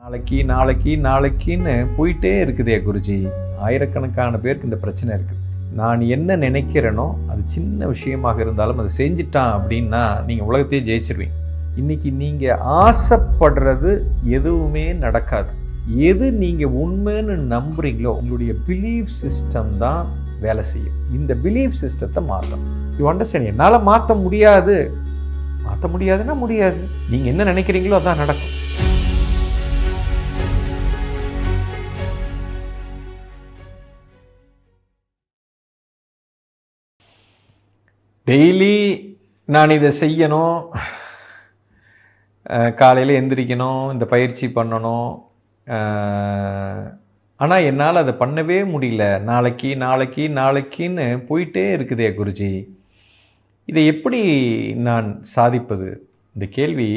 நாளைக்கு நாளைக்கு நாளைக்குன்னு போயிட்டே இருக்குதே குருஜி. ஆயிரக்கணக்கான பேருக்கு இந்த பிரச்சனை இருக்குது. நான் என்ன நினைக்கிறேனோ அது சின்ன விஷயமாக இருந்தாலும் அதை செஞ்சிட்டான் அப்படின்னா நீங்கள் உலகத்தையே ஜெயிச்சிருவீங்க. இன்னைக்கு நீங்கள் ஆசைப்படுறது எதுவுமே நடக்காது. எது நீங்கள் உண்மைன்னு நம்புறீங்களோ உங்களுடைய பிலீஃப் சிஸ்டம் தான் வேலை செய்யும். இந்த பிலீஃப் சிஸ்டத்தை மாற்றும் யூ அண்டர்ஸ்டாண்ட் என்னால் மாற்ற முடியாது. மாற்ற முடியாதுன்னா முடியாது. நீங்கள் என்ன நினைக்கிறீங்களோ அதான் நடக்கும். டெய்லி நான் இதை செய்யணும். காலையில் எந்திரிக்கணும் இந்த பயிற்சி பண்ணணும். ஆனால் என்னால் அதை பண்ணவே முடியல. நாளைக்கு நாளைக்கு நாளைக்குன்னு போயிட்டே இருக்குதே குருஜி. இதை எப்படி நான் சாதிப்பது? இந்த கேள்வி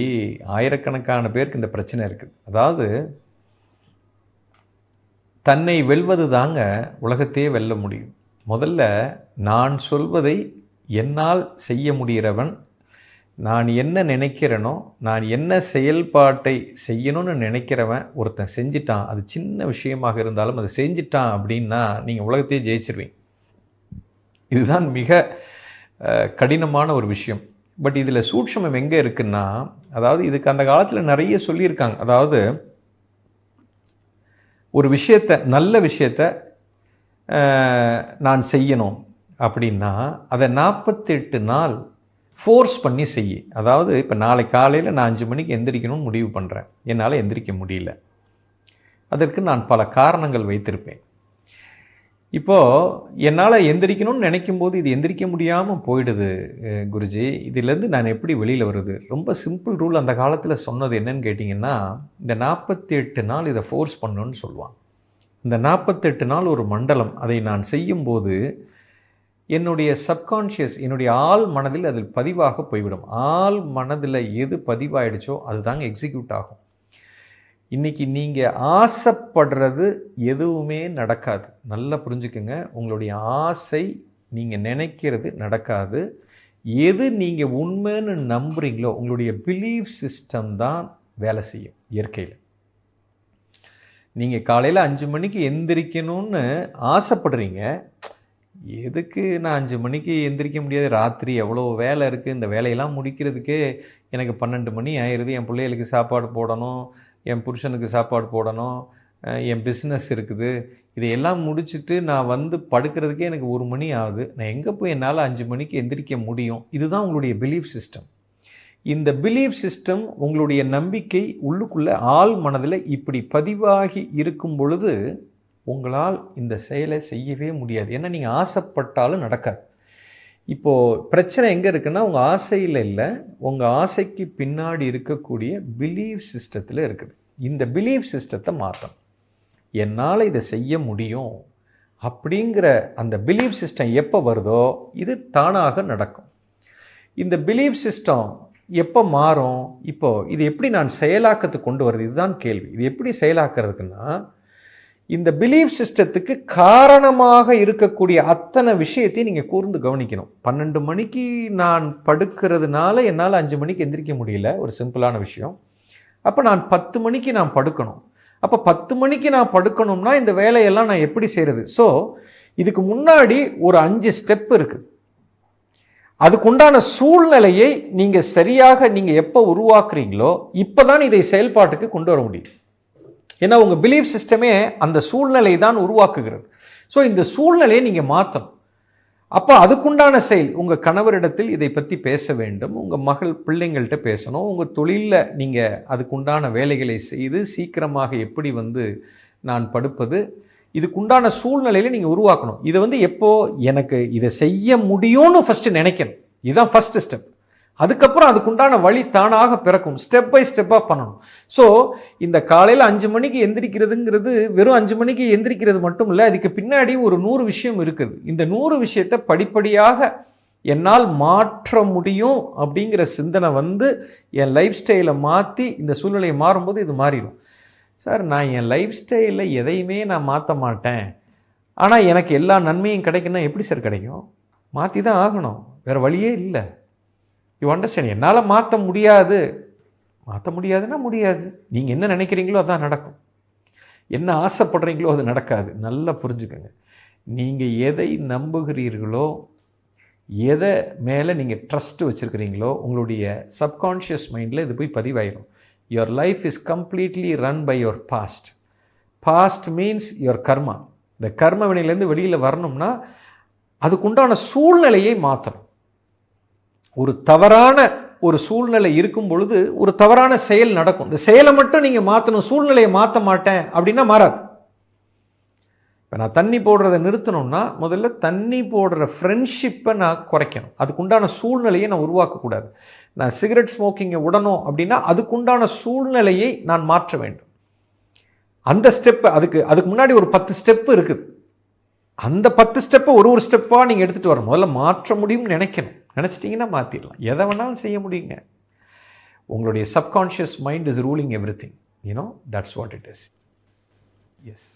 ஆயிரக்கணக்கான பேருக்கு இந்த பிரச்சனை இருக்குது. அதாவது தன்னை வெல்வது தாங்க உலகத்தையே வெல்ல முடியும். முதல்ல நான் சொல்வதை என்னால் செய்ய முடிகிறவன் நான் என்ன நினைக்கிறேனோ நான் என்ன செயல்பாட்டை செய்யணும்னு நினைக்கிறவன் ஒருத்தன் செஞ்சிட்டான். அது சின்ன விஷயமாக இருந்தாலும் அதை செஞ்சிட்டான் அப்படின்னா நீங்கள் உலகத்தையே ஜெயிச்சிருவீங்க. இதுதான் மிக கடினமான ஒரு விஷயம். பட் இதில் சூட்சமம் எங்கே இருக்குன்னா அதாவது இதுக்கு அந்த காலத்தில் நிறைய சொல்லியிருக்காங்க. அதாவது ஒரு விஷயத்தை நல்ல விஷயத்தை நான் செய்யணும். அப்படின்னா அதை நாற்பத்தெட்டு நாள் ஃபோர்ஸ் பண்ணி செய்ய. அதாவது இப்போ நாளை காலையில் நான் அஞ்சு மணிக்கு எந்திரிக்கணும்னு முடிவு பண்ணுறேன் என்னால் எந்திரிக்க முடியல. அதற்கு நான் பல காரணங்கள் வைத்திருப்பேன். இப்போது என்னால் எந்திரிக்கணும்னு நினைக்கும் போது இது எந்திரிக்க முடியாமல் போயிடுது குருஜி. இதிலேருந்து நான் எப்படி வெளியில் வருது? ரொம்ப சிம்பிள் ரூல் அந்த காலத்தில் சொன்னது என்னன்னு கேட்டிங்கன்னா இந்த நாற்பத்தி எட்டு நாள் இதை ஃபோர்ஸ் பண்ணுன்னு சொல்லுவான் இந்த நாற்பத்தெட்டு நாள் ஒரு மண்டலம். அதை நான் செய்யும்போது என்னுடைய சப்கான்ஷியஸ் என்னுடைய ஆள் மனதில் அதில் பதிவாக போய்விடும். ஆள் மனதில் எது பதிவாயிடுச்சோ அதுதாங்க எக்ஸிக்யூட் ஆகும். இன்றைக்கி நீங்கள் ஆசைப்படுறது எதுவுமே நடக்காது. நல்லா புரிஞ்சுக்குங்க. உங்களுடைய ஆசை நீங்கள் நினைக்கிறது நடக்காது. எது நீங்கள் உண்மைன்னு நம்புறீங்களோ உங்களுடைய பிலீஃப் சிஸ்டம் தான் வேலை செய்யும் இயற்கையில். நீங்கள் காலையில் அஞ்சு மணிக்கு எந்திரிக்கணும்னு ஆசைப்படுறீங்க. எதுக்கு நான் அஞ்சு மணிக்கு எந்திரிக்க முடியாது? ராத்திரி எவ்வளோ வேலை இருக்குது இந்த வேலையெல்லாம் முடிக்கிறதுக்கே எனக்கு பன்னெண்டு மணி ஆயிடுது என் பிள்ளைகளுக்கு சாப்பாடு போடணும். என் புருஷனுக்கு சாப்பாடு போடணும். என் பிஸ்னஸ் இருக்குது. இதையெல்லாம் முடிச்சுட்டு நான் வந்து படுக்கிறதுக்கே எனக்கு ஒரு மணி ஆகுது. நான் எங்கே போய் என்னால் அஞ்சு மணிக்கு எந்திரிக்க முடியும்? இதுதான் உங்களுடைய பிலீஃப் சிஸ்டம் இந்த பிலீஃப் சிஸ்டம் உங்களுடைய நம்பிக்கை உள்ளுக்குள்ளே ஆள் மனதில் இப்படி பதிவாகி இருக்கும் பொழுது உங்களால் இந்த செயலை செய்யவே முடியாது. ஏன்னா நீங்கள் ஆசைப்பட்டாலும் நடக்காது. இப்போது பிரச்சனை எங்கே இருக்குன்னா உங்கள் ஆசையில் இல்லை உங்கள் ஆசைக்கு பின்னாடி இருக்கக்கூடிய பிலீஃப் சிஸ்டத்தில் இருக்குது. இந்த பிலீஃப் சிஸ்டத்தை மாற்றணும் என்னால் இதை செய்ய முடியும் அப்படிங்கிற அந்த பிலீஃப் சிஸ்டம் எப்போ வருதோ இது தானாக நடக்கும். இந்த பிலீஃப் சிஸ்டம் எப்போ மாறும்? இப்போது இது எப்படி நான் செயலாக்கத்துக்கு கொண்டு வருது? இதுதான் கேள்வி. இது எப்படி செயலாக்குறதுக்குன்னா இந்த பிலீஃப் சிஸ்டத்துக்கு காரணமாக இருக்கக்கூடிய அத்தனை விஷயத்தையும் நீங்கள் கூர்ந்து கவனிக்கணும். பன்னெண்டு மணிக்கு நான் படுக்கிறதுனால என்னால் அஞ்சு மணிக்கு எந்திரிக்க முடியல ஒரு சிம்பிளான விஷயம். அப்போ நான் பத்து மணிக்கு நான் படுக்கணும். அப்போ பத்து மணிக்கு நான் படுக்கணும்னா இந்த வேலையெல்லாம் நான் எப்படி செய்கிறது ஸோ இதுக்கு முன்னாடி ஒரு அஞ்சு ஸ்டெப் இருக்குது அதுக்குண்டான சூழ்நிலையை நீங்கள் சரியாக நீங்கள் எப்போ உருவாக்குறீங்களோ இப்போ தான் இதை செயல்பாட்டுக்கு கொண்டு வர முடியும். ஏன்னா உங்கள் பிலீஃப் சிஸ்டமே அந்த சூழ்நிலை தான் உருவாக்குகிறது. ஸோ இந்த சூழ்நிலையை நீங்கள் மாற்றணும் அப்போ அதுக்குண்டான செயல் உங்கள் கணவரிடத்தில் இதை பற்றி பேச வேண்டும் உங்கள் மகள் பிள்ளைங்கள்ட்ட பேசணும் உங்கள் தொழிலில் நீங்கள் அதுக்குண்டான வேலைகளை செய்து சீக்கிரமாக எப்படி வந்து நான் படுப்பது இதுக்குண்டான சூழ்நிலையில் நீங்கள் உருவாக்கணும். இதை வந்து எப்போது எனக்கு இதை செய்ய முடியும்னு ஃபஸ்ட்டு நினைக்கணும். இதுதான் ஃபஸ்ட்டு ஸ்டெப் அதுக்கப்புறம் அதுக்குண்டான வழி தானாக பிறக்கும். ஸ்டெப் பை ஸ்டெப்பாக பண்ணணும். ஸோ இந்த காலையில் அஞ்சு மணிக்கு எந்திரிக்கிறதுங்கிறது வெறும் அஞ்சு மணிக்கு எந்திரிக்கிறது மட்டும் இல்லை அதுக்கு பின்னாடி ஒரு நூறு விஷயம் இருக்குது. இந்த நூறு விஷயத்தை படிப்படியாக என்னால் மாற்ற முடியும் அப்படிங்கிற சிந்தனை வந்து என் லைஃப் ஸ்டைலை மாற்றி இந்த சூழ்நிலையை மாறும்போது இது மாறிடும். சார் நான் என் லைஃப் ஸ்டைலில் எதையுமே நான் மாற்ற மாட்டேன். ஆனால் எனக்கு எல்லா நன்மையும் கிடைக்குன்னா எப்படி சார் கிடைக்கும்? மாற்றி தான் ஆகணும். வேறு வழியே இல்லை. யூ அண்டர்ஸ்டாண்ட் என்னால் மாற்ற முடியாது. மாற்ற முடியாதுன்னா முடியாது. நீங்கள் என்ன நினைக்கிறீங்களோ அதான் நடக்கும். என்ன ஆசைப்படுறீங்களோ அது நடக்காது. நல்லா புரிஞ்சுக்கோங்க. நீங்கள் எதை நம்புகிறீர்களோ எதை மேலே நீங்கள் ட்ரஸ்ட் வச்சுருக்கிறீங்களோ உங்களுடைய சப்கான்ஷியஸ் மைண்டில் இது போய் பதிவாயிடும் your life is completely run by your past past means your karma இந்த கர்ம வினையிலேருந்து வெளியில் வரணும்னா அதுக்குண்டான சூழ்நிலையை மாற்றணும் ஒரு தவறான ஒரு சூழ்நிலை இருக்கும் பொழுது ஒரு தவறான செயல் நடக்கும். இந்த செயலை மட்டும் நீங்கள் மாற்றணும் சூழ்நிலையை மாற்ற மாட்டேன் அப்படின்னா மாறாது. இப்போ நான் தண்ணி போடுறதை நிறுத்தணும்னா முதல்ல தண்ணி போடுற ஃப்ரெண்ட்ஷிப்பை நான் குறைக்கணும். அதுக்குண்டான சூழ்நிலையை நான் உருவாக்கக்கூடாது. நான் சிகரெட் ஸ்மோக்கிங்கை விடணும் அப்படின்னா அதுக்குண்டான சூழ்நிலையை நான் மாற்ற வேண்டும். அந்த ஸ்டெப்பு அதுக்கு அதுக்கு முன்னாடி ஒரு பத்து ஸ்டெப்பு இருக்குது. அந்த பத்து ஸ்டெப்பை ஒரு ஒரு ஸ்டெப்பாக நீங்கள் எடுத்துகிட்டு வரணும். முதல்ல மாற்ற முடியும்னு நினைக்கணும். நினச்சிட்டிங்கன்னா மாற்றிடலாம் எதை வேணாலும் செய்ய முடியுங்க. உங்களுடைய subconscious mind is ruling everything you know that's what it is yes